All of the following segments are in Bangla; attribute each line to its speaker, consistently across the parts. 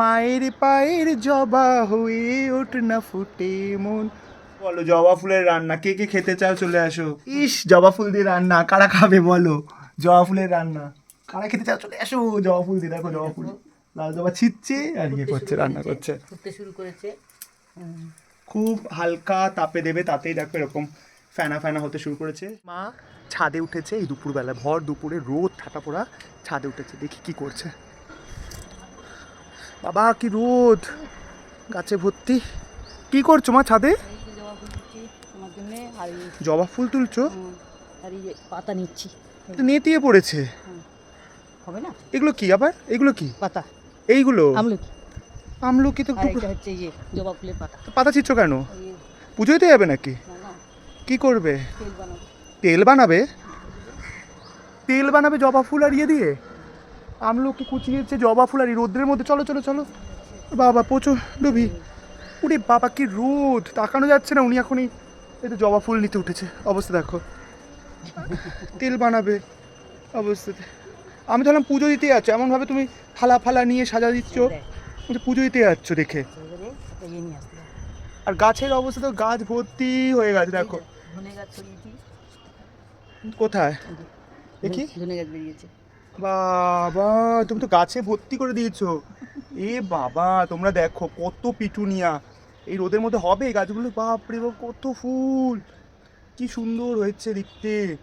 Speaker 1: মায়ের পায়ের জবা হয়ে ওঠ না ফুটে মন। বলো জবা ফুলের রান্না কে কে খেতে চাও চলে আসো। ইস জবা ফুল দিয়ে রান্না কারা খাবে বলো? জবা ফুলের রান্না। কারা খেতে চাও চলে আসো জবা ফুল দিয়ে দেখো জবা ফুল। লাল জবা ছিটছে আর ইয়ে করছে রান্না করছে
Speaker 2: শুরু করেছে।
Speaker 1: খুব হালকা তাপে দেবে তাতেই দেখো এরকম ফ্যানা ফ্যানা হতে শুরু করেছে। মা ছাদে উঠেছে এই দুপুরবেলা ভর দুপুরে রোদ ঠাটা পোড়া ছাদে উঠেছে দেখি কি করছে। বাবা কি রোদ। গাছে ভর্তি। কি করছ মা ছাদে?
Speaker 2: জবা ফুল
Speaker 1: তুলছো?
Speaker 2: পাতা নিচ্ছি।
Speaker 1: নেতিয়ে পড়েছে।
Speaker 2: হবে না?
Speaker 1: এগুলো কি আবার? এগুলো কি?
Speaker 2: পাতা।
Speaker 1: এইগুলো?
Speaker 2: আমলকি।
Speaker 1: আমলকি তো
Speaker 2: হচ্ছে যে জবা ফুলের পাতা।
Speaker 1: পাতা ছিচ্ছ কেন? পুজোতে যাবে নাকি? কি করবে?
Speaker 2: তেল বানাবে?
Speaker 1: তেল বানাবে জবা ফুল আর ইয়ে দিয়ে? আমলকি কুচিয়েছে জবা ফুল আর এই রোদ্রের মধ্যে চলো চলো চলো। বাবা প্রচুর ডুবি উনি বাবা কি রোদ! তাকানো যাচ্ছে না উনি এখনই এই তো জবা ফুল নিতে উঠেছে। অবস্থা দেখো। তেল বানাবে অবস্থাতে। আমি ধরলাম পুজো দিতে যাচ্ছ। এমনভাবে তুমি থালা ফালা নিয়ে সাজা দিচ্ছ। পুজো দিতে যাচ্ছ দেখে। আর গাছের অবস্থা তো গাছ ভর্তি হয়ে গেছে দেখো। কোথায়? দেখি।
Speaker 2: গাছ বেরিয়েছে।
Speaker 1: বাবা তুমি তো গাছে ভর্তি করে দিয়েছ। এ বাবা তোমরা দেখো কত পিটুনিয়া। এই রোদের মধ্যে হবে গাছগুলো? বাপরে বাপ কত ফুল। কি সুন্দর হয়েছে দেখতে।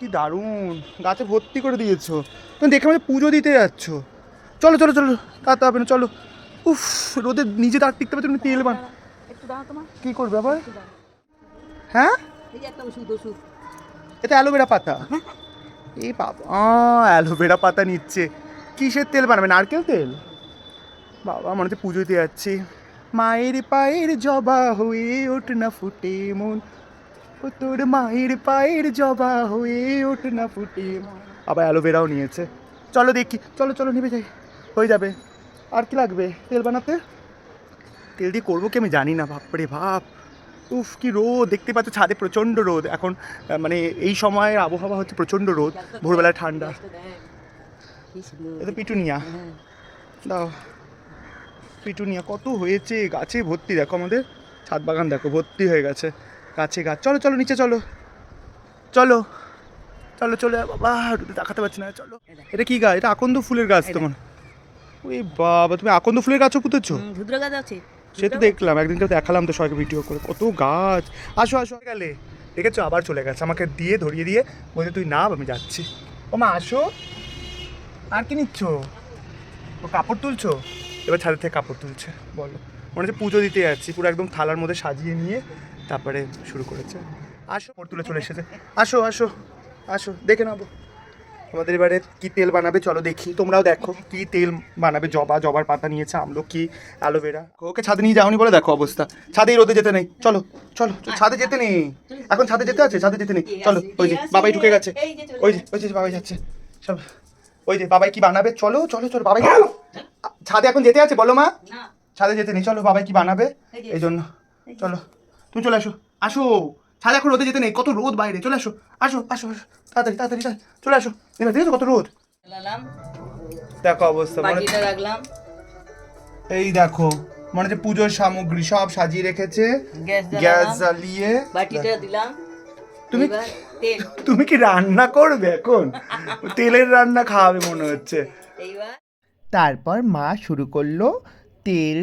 Speaker 1: কি দারুণ। গাছে ভর্তি করে দিয়েছ। তুমি দেখে আমাদের পুজো দিতে যাচ্ছ। চলো চলো চলো তাতে হবে না চলো। উফ রোদে নিজে দাঁত টিকতে পারছ তুমি তেল বান। কি করবে আবার? হ্যাঁ? এটা অ্যালোভেরা পাতা। এই বাবা অ্যালোভেরা পাতা নিচ্ছে। কিসের তেল বানাবে নারকেল তেল? বাবা, মনে হচ্ছে পুজো দিতে যাচ্ছি। মায়ের পায়ের জবা হয়ে ওঠ না ফুটে মন। ও তোর মায়ের পায়ের জবা হয়ে ওঠ না ফুটে। আবার অ্যালোভেরাও নিয়েছে। চলো দেখি। চলো চলো নেবে যাই। হয়ে যাবে। আর কি লাগবে? তেল বানাতে? তেল দিয়ে করব কি আমি জানি না। বাপরে বাপ। উফ কি রোদ। দেখতে পাচ্ছ ছাদে প্রচণ্ড রোদ। এখন মানে এই সময়ের আবহাওয়া হচ্ছে প্রচণ্ড রোদ ভোরবেলায় ঠান্ডা। এটা পিটুনিয়া। দাও। পিটুনিয়া কত হয়েছে? গাছে ভর্তি দেখো আমাদের। ছাদ বাগান দেখো ভর্তি হয়ে গেছে। গাছে গাছ। চলো চলো নিচে চলো। চলো। চলো চলো বাবা দেখাতে পারছি না। চলো। এটা কি গাছ? এটা আকন্দ ফুলের গাছ তোমার? ওই বাবা তুমি আকন্দ ফুলের গাছও পুঁতেছো?
Speaker 2: হুম, গাছ আছে।
Speaker 1: সে তো দেখলাম একদিন তো দেখালাম তো সবাইকে ভিডিও করে। কত গাছ। আসো আসো। গেলে। দেখেছ? আবার চলে গেছে। আমাকে দিয়ে ধরিয়ে দিয়ে বলছে তুই নাম আমি যাচ্ছি। ও মা আসো। আর কি নিচ্ছ? ও কাপড় তুলছো? এবার ছাদের থেকে কাপড় তুলছে বলো। মনে হচ্ছে পুজো দিতে যাচ্ছি। পুরো একদম থালার মধ্যে সাজিয়ে নিয়ে তারপরে শুরু করেছে। আসো কাপড় তুলে চলে এসেছে। আসো আসো আসো। দেখে নেব আমাদের এবারে কি তেল বানাবে চলো দেখি। তোমরাও দেখো কি তেল বানাবে জবা জবার পাতা নিয়েছে আমলকি অ্যালোভেরা ওকে ছাদে নিয়ে যাওনি বলে দেখো অবস্থা। ছাদে রোদে যেতে নেই। চলো চলো চলো, ছাদে যেতে নেই। এখন ছাদে যেতে আছে? ছাদে যেতে নেই। চলো ওই যে বাবাই ঢুকে গেছে।
Speaker 2: চলে
Speaker 1: ওই যে ওই যে বাবাই যাচ্ছে। সব ওই যে বাবাই কি বানাবে? চলো চলো চলো বাবাই। ছাদে এখন যেতে আছে? বলো মা। ছাদে যেতে নেই। চলো বাবাই কি বানাবে?
Speaker 2: এই
Speaker 1: জন্য চলো তুমি চলে আসো। আসো। ছাদে এখন রোদে যেতে নেই কত রোদ বাইরে চলে আসো আসো আসো আসো তাড়াতাড়ি তাড়াতাড়ি চলে আসো। দেখো দেখেছ কত রোদ? দেখো অবস্থা মনে
Speaker 2: রাখলাম।
Speaker 1: এই দেখো মনে হচ্ছে পুজোর সামগ্রী সব সাজিয়ে রেখেছে
Speaker 2: গ্যাস
Speaker 1: গ্যাস জ্বালিয়ে
Speaker 2: বাটিটা দিলাম।
Speaker 1: তুমি তুমি কি রান্না করবে এখন? তেলের রান্না খাওয়াবে মনে হচ্ছে।
Speaker 3: তারপর মা শুরু করল তেল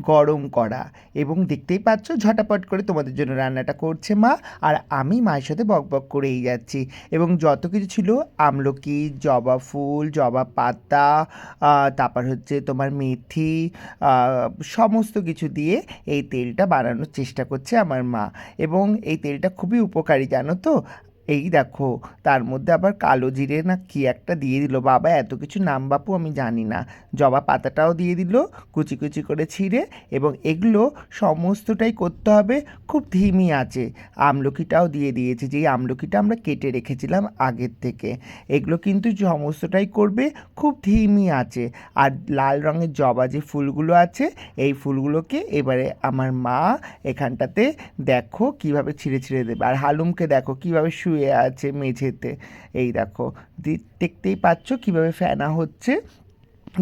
Speaker 3: গরম করা। এবং দেখতেই পাচ্ছ, ঝটাপট করে তোমাদের জন্য রান্নাটা করছে মা। আর আমি মায়ের সাথে বক বক করেই যাচ্ছি। এবং যত কিছু ছিল, আমলকি, জবা ফুল, জবা পাতা তারপর হচ্ছে তোমার মেথি সমস্ত কিছু দিয়ে এই তেলটা বানানোর চেষ্টা করছে আমার মা। এবং এই তেলটা খুবই উপকারী, জানো তো? এই দেখো, তার মধ্যে আবার কালো জিরে না কি একটা দিয়ে দিল? বাবা, এত কিছু নাম বাপু আমি জানি না। জবা পাতাটাও দিয়ে দিল, কুচি কুচি করে ছিঁড়ে এবং এগুলো সমস্তটাই করতে হবে, খুব ধিমি আছে। আমলকিটাও দিয়ে দিয়েছে, যেই আমলকিটা আমরা কেটে রেখেছিলাম আগের থেকে। এগুলো কিন্তু সমস্তটাই করবে, খুব ধিমি আছে। আর লাল রঙের জবা যে ফুলগুলো আছে, এই ফুলগুলোকে এবারে আমার মা এখানটাতে দেখো কীভাবে ছিঁড়ে ছিঁড়ে দেবে। আর হালুমকে দেখো কীভাবে শুয়ে আছে মেঝেতে। এই দেখো দেখতেই পাচ্ছ কীভাবে ফেনা হচ্ছে।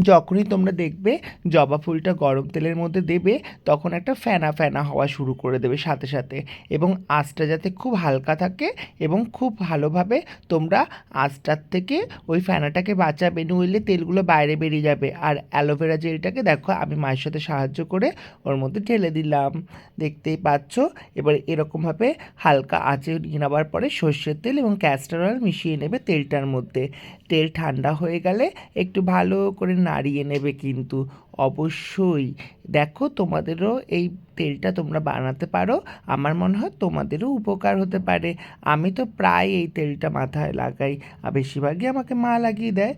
Speaker 3: যখনই তোমরা দেখবে জবা ফুলটা গরম তেলের মধ্যে দেবে, তখন একটা ফেনা ফেনা হওয়া শুরু করে দেবে সাথে সাথে। এবং আঁচটা যাতে খুব হালকা থাকে এবং খুব ভালোভাবে তোমরা আঁচটার থেকে ওই ফেনাটাকে বাঁচাবে, নইলে তেলগুলো বাইরে বেরিয়ে যাবে। আর অ্যালোভেরা জেলটাকে দেখো, আমি মায়ের সাথে সাহায্য করে ওর মধ্যে ঢেলে দিলাম। দেখতেই পাচ্ছ? এবার এরকমভাবে হালকা আঁচে নিয়ে নেওয়ার পরে সর্ষের তেল এবং ক্যাস্টার অয়েল মিশিয়ে নেবে তেলটার মধ্যে। তেল ঠান্ডা হয়ে গেলে একটু ভালো করে নাড়িয়ে নেবে কিন্তু। অবশ্যই। দেখো তোমাদেরও এই তেলটা তোমরা বানাতে পারো। আমার মনে হয় তোমাদেরও উপকার হতে পারে। আমি তো প্রায় এই তেলটা মাথায় লাগাই আর বেশিরভাগই আমাকে মা লাগিয়ে দেয়।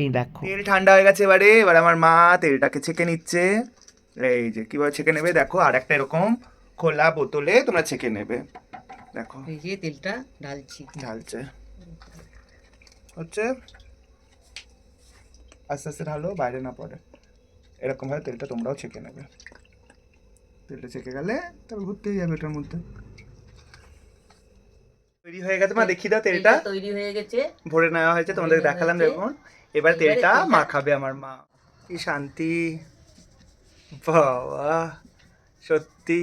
Speaker 3: এই দেখো।
Speaker 1: তেল ঠান্ডা হয়ে গেছে এবারে। এবার আমার মা তেলটাকে ছেঁকে নিচ্ছে। এই যে কীভাবে ছেঁকে নেবে? দেখো আর একটা এরকম খোলা বোতলে তোমরা ছেঁকে নেবে। দেখো।
Speaker 2: এই যে তেলটা ঢালছি।
Speaker 1: ঢালছে। হচ্ছে? আস্তে আস্তে ঢালো বাইরে না পড়ে। এরকম ভাবে তেলটা তোমরাও ছেঁকে নেবে। তেলটা ছেঁকে গেলে তবে ঘুরতেই যাবে এটার মধ্যে। তৈরি হয়ে গেছে মা দেখিয়ে দাও তেলটা
Speaker 2: তৈরি হয়ে গেছে।
Speaker 1: ভরে নেওয়া হয়েছে তোমাদের দেখালাম দেখুন। এবার তেলটা মাখাবে আমার মা। কি শান্তি। বাবা সত্যি।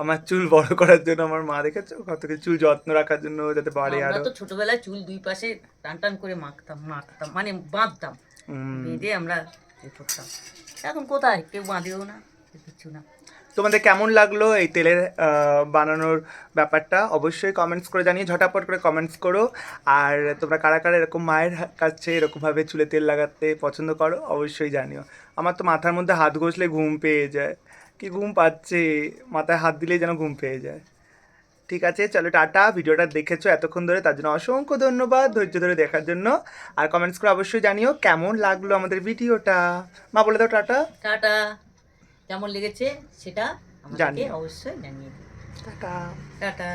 Speaker 1: আমার চুল বড় করার জন্য আমার মা দেখেছ? কত কিছু চুল যত্ন রাখার জন্য যাতে বাড়ে আরও
Speaker 2: তো ছোটবেলায় চুল দুই পাশে টান টান করে মাখতাম মাখতাম মানে বাঁধতাম। বেঁধে আমরা এ করতাম এখন কোথায়? কেউ বাঁধেও না কিচ্ছু না।
Speaker 1: তোমাদের কেমন লাগল এই তেলের বানানোর ব্যাপারটা? অবশ্যই কমেন্টস করে জানিয়ে ঝটাপট করে কমেন্টস করো। আর তোমরা কারা কারা এরকম মায়ের কাছে এরকমভাবে চুলে তেল লাগাতে পছন্দ করো অবশ্যই জানিও। আমার তো মাথার মধ্যে হাত ঘষলে ঘুম পেয়ে যায়। কি ঘুম পাচ্ছে? মাথায় হাত দিলেই যেন ঘুম পেয়ে যায়। ঠিক আছে চলো টাটা। ভিডিওটা দেখেছ এতক্ষণ ধরে তার জন্য অসংখ্য ধন্যবাদ ধৈর্য ধরে দেখার জন্য। আর কমেন্টস করে অবশ্যই জানিও কেমন লাগল আমাদের ভিডিওটা। মা বলে দাও টাটা।
Speaker 2: টাটা। কেমন লেগেছে সেটা আমাদেরকে অবশ্যই জানিয়ে
Speaker 1: টাটা।
Speaker 2: টাটা।